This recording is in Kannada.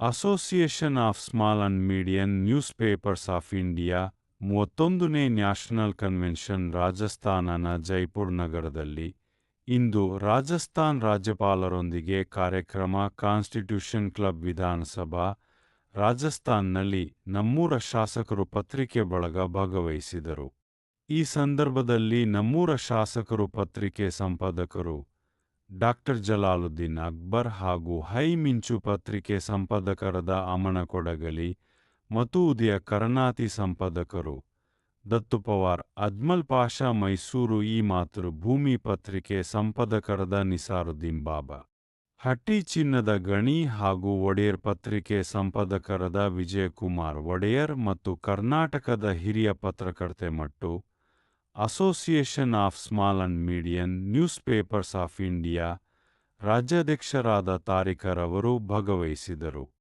Association of small and median newspapers of India ಮೂವತ್ತೊಂದನೇ ನ್ಯಾಷನಲ್ ಕನ್ವೆನ್ಷನ್ ರಾಜಸ್ಥಾನನ ಜೈಪುರ್ ನಗರದಲ್ಲಿ ಇಂದು ರಾಜಸ್ಥಾನ್ ರಾಜ್ಯಪಾಲರೊಂದಿಗೆ ಕಾರ್ಯಕ್ರಮ ಕಾನ್ಸ್ಟಿಟ್ಯೂಷನ್ ಕ್ಲಬ್ ವಿಧಾನಸಭಾ ರಾಜಸ್ಥಾನ್ನಲ್ಲಿ ನಮ್ಮೂರ ಶಾಸಕರು ಪತ್ರಿಕೆ ಬಳಗ ಭಾಗವಹಿಸಿದರು. ಈ ಸಂದರ್ಭದಲ್ಲಿ ನಮ್ಮೂರ ಶಾಸಕರು ಪತ್ರಿಕೆ ಸಂಪಾದಕರು ಡಾಕ್ಟರ್ ಜಲಾಲುದ್ದೀನ್ ಅಕ್ಬರ್ ಹಾಗೂ ಹೈ ಮಿಂಚು ಪತ್ರಿಕೆ ಸಂಪಾದಕರಾದ ಅಮನ ಕೊಡಗಲಿ ಮತೂದಿಯ ಕರನಾತಿ ಸಂಪಾದಕರು, ದತ್ತು ಪವಾರ್ ಅಜ್ಮಲ್ ಪಾಷಾ ಮೈಸೂರು ಈ ಮಾತೃ ಭೂಮಿ ಪತ್ರಿಕೆ ಸಂಪಾದಕರಾದ ನಿಸಾರುದ್ದೀನ್ ಬಾಬಾ. ಹಟ್ಟಿ ಚಿನ್ನದ ಗಣಿ ಹಾಗೂ ಒಡೆಯರ್ ಪತ್ರಿಕೆ ಸಂಪಾದಕರಾದ ವಿಜಯಕುಮಾರ್ ಒಡೆಯರ್ ಮತ್ತು ಕರ್ನಾಟಕದ ಹಿರಿಯ ಪತ್ರಕರ್ತೆ ಮಟ್ಟು association of small and median newspapers of India ರಾಜ್ಯಾಧ್ಯಕ್ಷರಾದ ತಾರಿಕರವರು ಭಾಗವಹಿಸಿದರು.